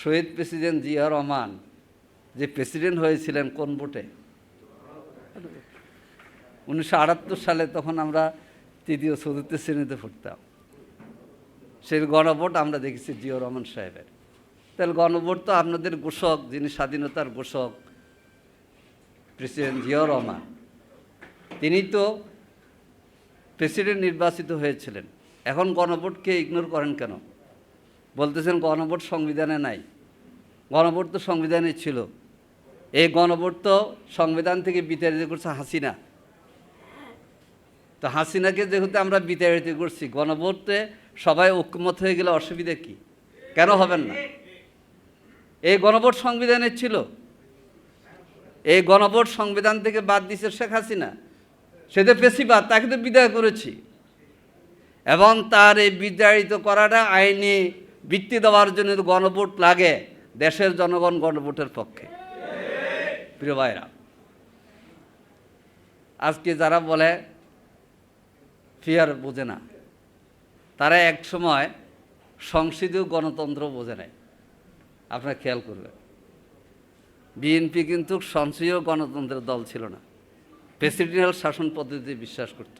শহীদ president Zia Rahman যে president হয়েছিলেন কোন ভোটে? উনিশশো আটাত্তর সালে তখন আমরা তৃতীয়, চতুর্থ শ্রেণীতে ফুটতাম সেই গণভোট আমরা দেখেছি জিয়া রহমান সাহেবের। তাহলে গণভোট তো আপনাদের ঘোষক, যিনি স্বাধীনতার ঘোষক, প্রেসিডেন্ট জিয়া রহমান। তিনি তো প্রেসিডেন্ট নির্বাচিত হয়েছিলেন। এখন গণভোটকে ইগনোর করেন কেন? বলতেছেন গণভোট সংবিধানে নাই। গণভোট তো সংবিধানে ছিল। এই গণভোট তো সংবিধান থেকে বিতাড়িত করছে হাসিনা। তো হাসিনাকে যেহেতু আমরা বিতাড়িত করছি, গণভোটে সবাই ঐক্যমত হয়ে গেলে অসুবিধা কি? কেন হবেন না? এই গণভোট সংবিধানে ছিল। এই গণভোট সংবিধান থেকে বাদ দিছে শেখ হাসিনা। সে তো পেশিবাদ তাকে তো বিদায় করেছি। এবং তার এই বিদায়িত করাটা আইনি ভিত্তি দেওয়ার জন্য গণভোট লাগে, দেশের জনগণ গণভোটের পক্ষে। প্রিয় ভাইরা আজকে যারা বলে, ফিয়ার বোঝে না, তারা এক সময় সংসদীয় গণতন্ত্র বোঝে নাই। আপনারা খেয়াল করবেন বিএনপি কিন্তু সংসদীয় গণতন্ত্রের দল ছিল না। প্রেসিডেন্টাল শাসন পদ্ধতিতে বিশ্বাস করত।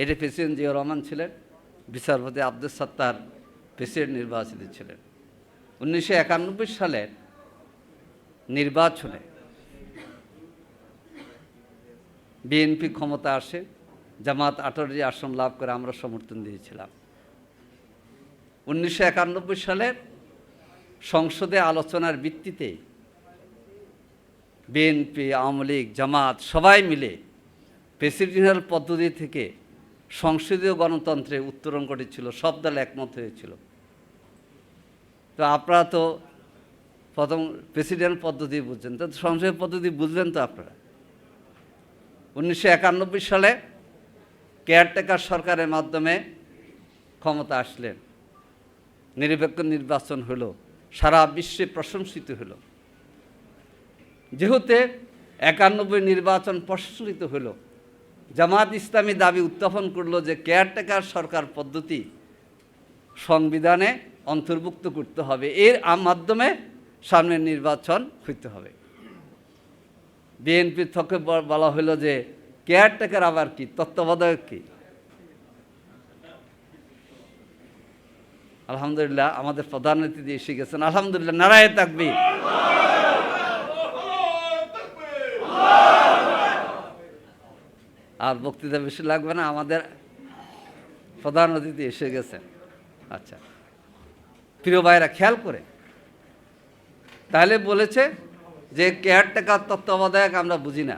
এটি প্রেসিডেন্ট জিয়া রহমান ছিলেন, বিচারপতি আব্দুল সত্তার প্রেসিডেন্ট নির্বাচিত ছিলেন। উনিশশো একানব্বই সালের নির্বাচনে বিএনপি ক্ষমতা আসে, জামাত আঠারোটি আসন লাভ করে আমরা সমর্থন দিয়েছিলাম। উনিশশো একানব্বই সালের সংসদে আলোচনার ভিত্তিতে বিএনপি, আওয়ামী লীগ, জামাত সবাই মিলে প্রেসিডেন্টাল পদ্ধতি থেকে সংসদীয় গণতন্ত্রে উত্তরণ ঘটেছিল সব দল একমত হয়েছিল। তো আপনারা তো প্রথম প্রেসিডেন্ট পদ্ধতি বুঝছেন, তো সংসদীয় পদ্ধতি বুঝলেন তো আপনারা? উনিশশো একানব্বই সালে কেয়ারটেকার সরকারের মাধ্যমে ক্ষমতা আসলেন। নিরপেক্ষ নির্বাচন হলো, সারা বিশ্বে প্রশংসিত হলো। যেহেতু একানব্বই নির্বাচন প্রশংসিত হলো জামাত ইসলামী দাবি উত্থাপন করল যে কেয়ারটেকার সরকার পদ্ধতি সংবিধানে অন্তর্ভুক্ত করতে হবে। এর মাধ্যমে সামনের নির্বাচন হইতে হবে। বিএনপির থেকে বলা হলো যে কেয়ারটেকার আবার কি? তত্ত্বাবধায়ক কি? আলহামদুলিল্লাহ, আমাদের প্রধান অতিথি এসে গেছেন। আলহামদুলিল্লাহ, নারায় থাকবি আর বক্তৃতা বেশি লাগবে না, আমাদের প্রধান অতিথি এসে গেছেন আচ্ছা। প্রিয় ভাইরা, খেয়াল করে। তাহলে বলেছে যে কেয়ারটেকার তত্ত্বাবধায়ক আমরা বুঝি না।